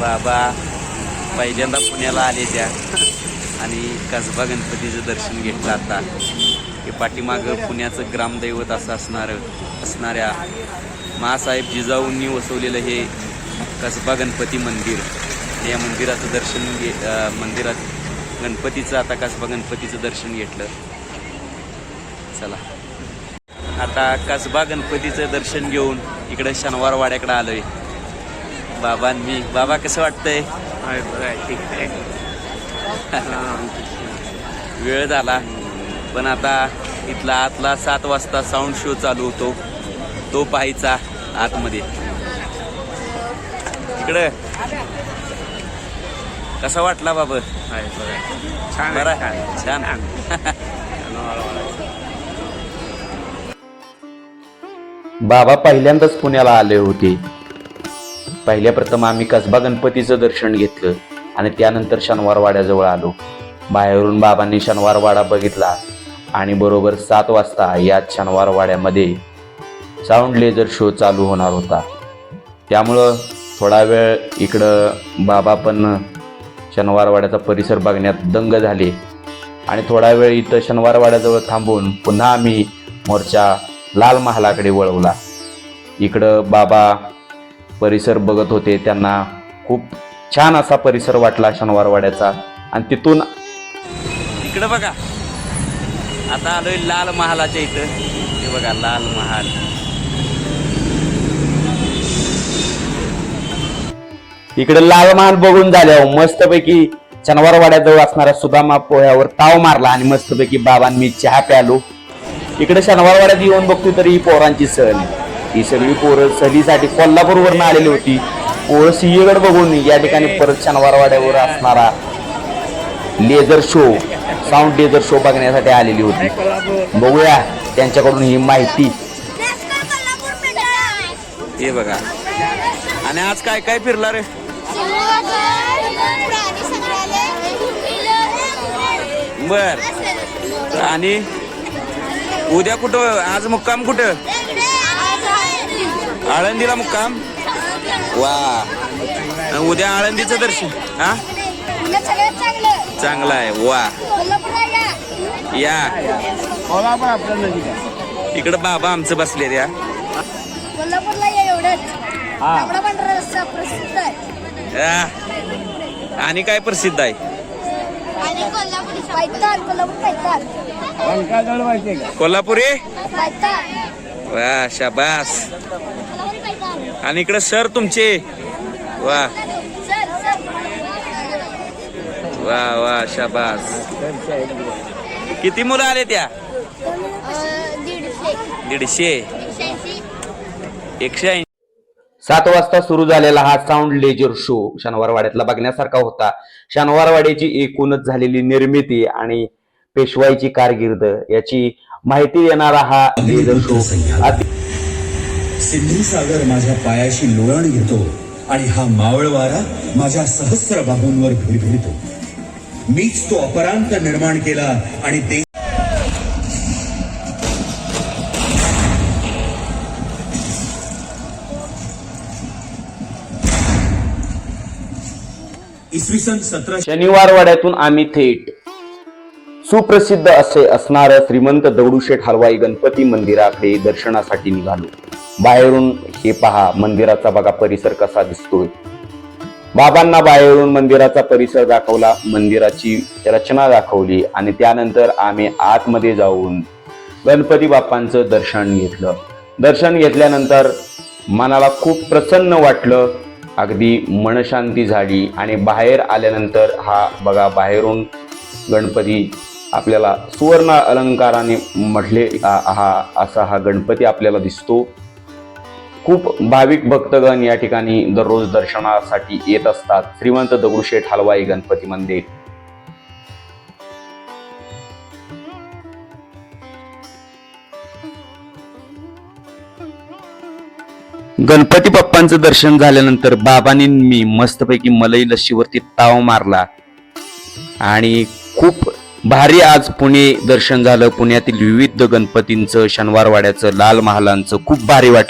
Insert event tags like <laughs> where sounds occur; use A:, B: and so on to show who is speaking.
A: बाबा पहिल्यांदा पुण्याला आले त्या. आणि कसबा गणपतीचं दर्शन घेतलं आता. हे पाठीमागं पुण्याचं ग्रामदैवत असं असणार असणाऱ्या मासाहेब जिजाऊंनी वसवलेलं हे कसबा गणपती मंदिर. या मंदिराचं दर्शन घे मंदिरात गणपतीचं आता कसबा गणपतीचं दर्शन घेतलं. चला. आता कसबा गणपतीचं दर्शन घेऊन इकडं शनिवार वाड्याकडे आलोय. बाबा आणि मी. बाबा कसं वाटतंय?
B: ठीक आहे. <laughs>
A: वेळ झाला. पण आता इथला आतला सात वाजता साऊंड शो चालू होतो. तो पाहायचा आतमध्ये. इकडं. कसा वाटला बाबा? बरं?
B: छान.
A: छान.
C: बाबा पहिल्यांदाच पुण्याला आले होते. पहिल्या प्रथम आम्ही कसबा गणपतीचं दर्शन घेतलं आणि त्यानंतर शनिवारवाड्याजवळ आलो. बाहेरून बाबांनी शनिवार वाडा बघितला आणि बरोबर सात वाजता याच शनिवार वाड्यामध्ये साऊंड लेझर शो चालू होणार होता. त्यामुळं थोडा वेळ इकडं बाबा पण शनिवार वाड्याचा परिसर बघण्यात दंग झाले आणि थोडा वेळ इथं शनिवारवाड्याजवळ थांबून पुन्हा आम्ही मोर्चा लाल महालाकडे वळवला. इकडं बाबा परिसर बघत होते. त्यांना खूप छान असा परिसर वाटला शनिवार वाड्याचा आणि तिथून
A: इकडं बघा. आता आलोय लाल महालाच्या इथं. हे बघा लाल महाल.
C: इकडे लाल महाल बघून झाल्यावर मस्तपैकी शनिवार वाड्याजवळ असणाऱ्या सुदामा पोह्यावर ताव मारला आणि मस्तपैकी बाबांनी चहा प्यालो. इकडे शनिवार वाड्यात येऊन बघतो तर ही पोरांची सहल. ही सगळी पोरं सहलीसाठी कोल्हापूरवरनं आलेली होती. पोरं सिंहगड बघून या ठिकाणी परत शनिवार वाड्यावर असणारा laser show sound laser show बघण्यासाठी आलेली होती. बघूया त्यांच्याकडून ही माहिती.
A: हे बघा. आणि आज काय काय फिरला रे? बर. आणि उद्या कुठं? आज मुक्काम कुठं? आळंदीला मुक्काम? वा. उद्या आळंदीचं दर्शन हा?
D: चांगलं
A: आहे वा.
D: या.
A: इकडं बाबा आमचं बसले त्या आणि काय प्रसिद्ध आहे?
D: कोल्हापुरी?
A: वा शाबास. आणि इकडं सर तुमचे? वा. वा वा शाबास. किती मुलं आले त्या?
D: दीडशे.
A: एकशे ऐंशी.
C: सात वाजता सुरू झालेला हा साऊंड लेजर शो शनिवारवाड्यातला बघण्यासारखा होता. शनिवारवाड्याची एकूणच झालेली निर्मिती आणि पेशवाईची कारकीर्द याची माहिती देणारा हा लेझर शो अति-
E: सिंधू सागर माझ्या पायाशी लोळण घेतो आणि हा मावळ वारा माझ्या सहस्र बाहूंवर भिरभिरतो मीच तो अपरांत निर्माण केला आणि ते इसवी सन सतरा
C: शनिवारवाड्यातून आम्ही थेट सुप्रसिद्ध असे असणाऱ्या श्रीमंत दगडूशेठ हलवाई गणपती मंदिराकडे दर्शनासाठी निघालो. बाहेरून हे पहा मंदिराचा बघा परिसर कसा दिसतोय. बाबांना बाहेरून मंदिराचा परिसर दाखवला मंदिराची रचना दाखवली आणि त्यानंतर आम्ही आतमध्ये जाऊन गणपती बाप्पांचं दर्शन घेतलं. दर्शन घेतल्यानंतर मनाला खूप प्रसन्न वाटलं. अगदी मनशांती झाली आणि बाहेर आल्यानंतर हा बघा बाहेरून गणपती आपल्याला सुवर्ण अलंकाराने म्हटले हा असा हा गणपती आपल्याला दिसतो. खूप भाविक भक्तगण या ठिकाणी दररोज दर्शनासाठी येत असतात. श्रीमंत दगडूशेठ हलवाई गणपती मंदिर. गणपती बाप्पांचं दर्शन झाल्यानंतर बाबांनी मी मस्तपैकी मलई लस्सीवरती ताव मारला. आणि खूप भारी आज पुणे दर्शन झालं. पुण्यातील विविध गणपतींचं शनिवारवाड्याचं लाल महालांचं खूप भारी वाटलं.